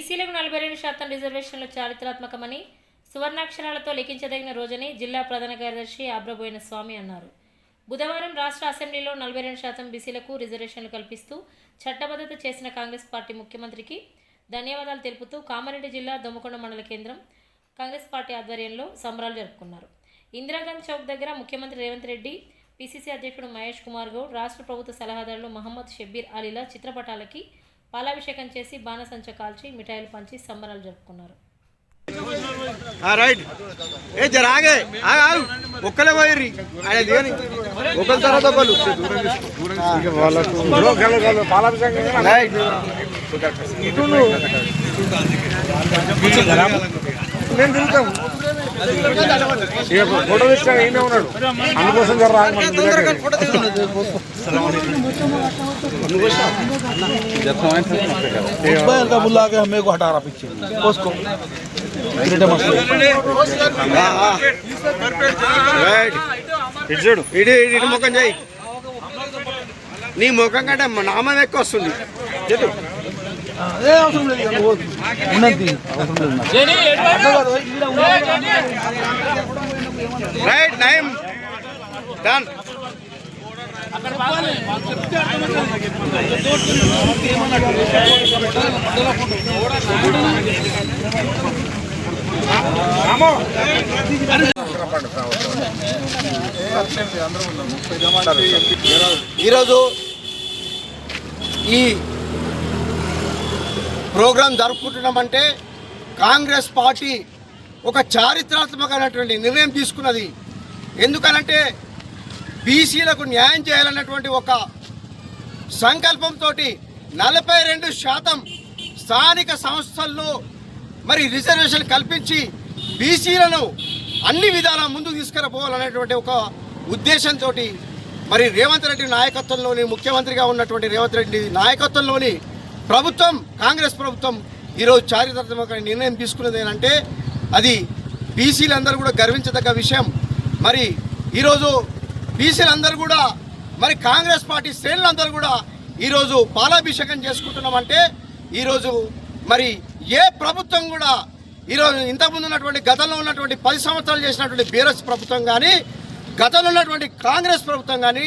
బీసీలకు నలభై రెండు శాతం రిజర్వేషన్లు చారిత్రాత్మకమని సువర్ణాక్షరాలతో లిఖించదగిన రోజని జిల్లా ప్రధాన కార్యదర్శి ఆబ్రబోయిన స్వామి అన్నారు. బుధవారం రాష్ట్ర అసెంబ్లీలో నలభై రెండు శాతం బీసీలకు రిజర్వేషన్లు కల్పిస్తూ చట్టబద్ధత చేసిన కాంగ్రెస్ పార్టీ ముఖ్యమంత్రికి ధన్యవాదాలు తెలుపుతూ కామారెడ్డి జిల్లా దొమ్మకొండ మండల కేంద్రం కాంగ్రెస్ పార్టీ ఆధ్వర్యంలో సంబరాలు జరుపుకున్నారు. ఇందిరాగాంధీ చౌక్ దగ్గర ముఖ్యమంత్రి రేవంత్ రెడ్డి పిసిసి అధ్యక్షుడు మహేష్ కుమార్ గౌడ్ రాష్ట్ర ప్రభుత్వ సలహాదారులు మహమ్మద్ షబ్బీర్ అలీల చిత్రపటాలకి పాలాభిషేకం చేసి బాణసంచ కాల్చి మిఠాయిలు పంచి సంబరాలు జరుపుకున్నారు. ఆ, రైట్. ఏ జర ఆగే. ఆగు, ఆగు. ఒక్కలే పోయిర్రి. ఆయన దిగని. ఒకరి తర్వాత ఒకళ్ళు. ఇటు నువ్వు. నేను తిరుగుతాం ఇక ఫోటో తీసుకొని ఈయనే ఉన్నాడు అందుకోసం జర రాదు మన తొందరగా ఫోటో దిగుదాం. बुला के हमें को हटा रहा पीछे उसको ఆ, ఆ. రైట్ ఇటు చూడు ఇటు ఇటు ఇటు ముఖం చేయి నీ ముఖం కంటే నామం ఎక్కువ వస్తుంది చెట్టు ఉన్నది అవసరం లేదు రైట్ నైమ్ డన్ ఈరోజు ఈ ప్రోగ్రాం జరుపుకుంటున్నామంటే కాంగ్రెస్ పార్టీ ఒక చారిత్రాత్మకమైనటువంటి నిర్ణయం తీసుకున్నది. ఎందుకనంటే బీసీలకు న్యాయం చేయాలన్నటువంటి ఒక సంకల్పంతో నలభై రెండు శాతం స్థానిక సంస్థల్లో మరి రిజర్వేషన్ కల్పించి బీసీలను అన్ని విధాల ముందుకు తీసుకురపోవాలనేటువంటి ఒక ఉద్దేశంతో మరి రేవంత్ రెడ్డి నాయకత్వంలోని ముఖ్యమంత్రిగా ఉన్నటువంటి రేవంత్ రెడ్డి నాయకత్వంలోని ప్రభుత్వం కాంగ్రెస్ ప్రభుత్వం ఈరోజు చారిత్రాత్మక నిర్ణయం తీసుకున్నది ఏంటంటే అది బీసీలందరూ కూడా గర్వించదగ్గ విషయం. మరి ఈరోజు బీసీలందరూ కూడా మరి కాంగ్రెస్ పార్టీ శ్రేణులందరూ కూడా ఈరోజు పాలాభిషేకం చేసుకుంటున్నామంటే ఈరోజు మరి ఏ ప్రభుత్వం కూడా ఈరోజు ఇంతకుముందు ఉన్నటువంటి గతంలో ఉన్నటువంటి పది సంవత్సరాలు చేసినటువంటి బీఆర్ఎస్ ప్రభుత్వం కానీ గతంలో ఉన్నటువంటి కాంగ్రెస్ ప్రభుత్వం కానీ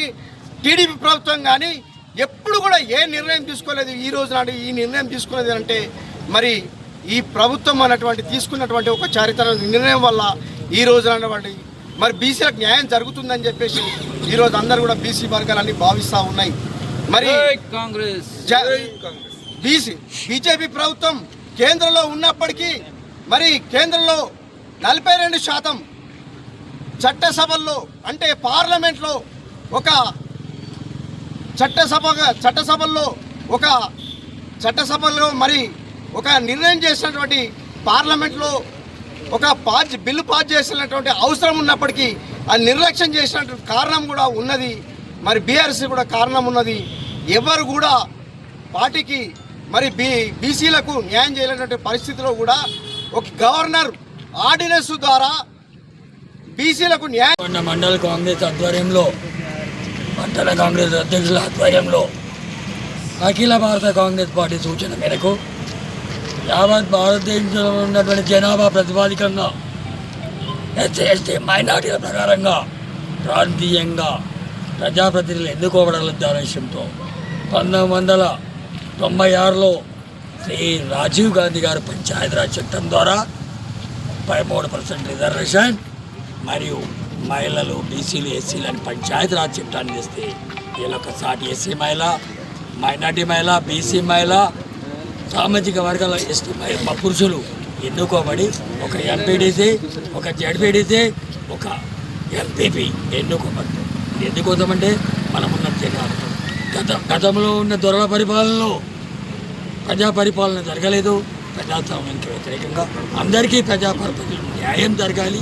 టీడీపీ ప్రభుత్వం కానీ ఎప్పుడు కూడా ఏ నిర్ణయం తీసుకోలేదు ఈ రోజు నాడు ఈ నిర్ణయం తీసుకున్నది అంటే మరి ఈ ప్రభుత్వం అన్నటువంటి తీసుకున్నటువంటి ఒక చారిత్రక నిర్ణయం వల్ల ఈ రోజు అన్నటువంటి మరి బీసీలకు న్యాయం జరుగుతుందని చెప్పేసి ఈ రోజు అందరు కూడా బీసీ వర్గాలన్నీ భావిస్తూ ఉన్నాయి. మరి కాంగ్రెస్ జ- బీసీ బీజేపీ ప్రభుత్వం కేంద్రంలో ఉన్నప్పటికీ మరి కేంద్రంలో నలభై రెండు శాతం చట్టసభల్లో అంటే పార్లమెంట్లో ఒక చట్టసభగా చట్టసభల్లో ఒక చట్టసభల్లో మరి ఒక నిర్ణయం చేసినటువంటి పార్లమెంట్లో ఒక పాస్ బిల్లు పాస్ చేసినటువంటి అవసరం ఉన్నప్పటికీ ఆ నిర్లక్ష్యం చేసినటువంటి కారణం కూడా ఉన్నది. మరి బీఆర్సీ కూడా కారణం ఉన్నది. ఎవరు కూడా పార్టీకి మరి బీ బీసీలకు న్యాయం చేయలేనటువంటి పరిస్థితిలో కూడా ఒక గవర్నర్ ఆర్డినెన్స్ ద్వారా బీసీలకు న్యాయం మండల కాంగ్రెస్ ఆధ్వర్యంలో మండల కాంగ్రెస్ అధ్యక్షుల ఆధ్వర్యంలో అఖిల భారత కాంగ్రెస్ పార్టీ సూచన మేరకు యావత్ భారతదేశంలో ఉన్నటువంటి జనాభా ప్రతిపాదికంగా ఎస్సీ ఎస్టీ మైనార్టీల ప్రకారంగా ప్రాంతీయంగా ప్రజాప్రతినిధులు ఎన్నుకోవడాల విషయంతో పంతొమ్మిది వందల తొంభై ఆరులో శ్రీ రాజీవ్ గాంధీ గారు పంచాయతీరాజ్ చట్టం ద్వారా పదమూడు పర్సెంట్ రిజర్వేషన్ మరియు మహిళలు బీసీలు ఎస్సీలు అని పంచాయతీరాజ్ చట్టాన్ని తెస్తే వీళ్ళొక సాటి ఎస్సీ మహిళ మైనార్టీ మహిళ బీసీ మహిళ సామాజిక వర్గాల ఎస్టీ మహిళ పురుషులు ఎన్నుకోబడి ఒక ఎంపీడీసీ ఒక జడ్పీడీసీ ఒక ఎంపీపీ ఎన్నుకోబడి ఎందుకోసమంటే మనం ఉన్న జనాలు గత గతంలో ఉన్న దొరల పరిపాలనలో ప్రజా పరిపాలన జరగలేదు. ప్రజాస్వామ్యానికి వ్యతిరేకంగా అందరికీ ప్రజా న్యాయం జరగాలి.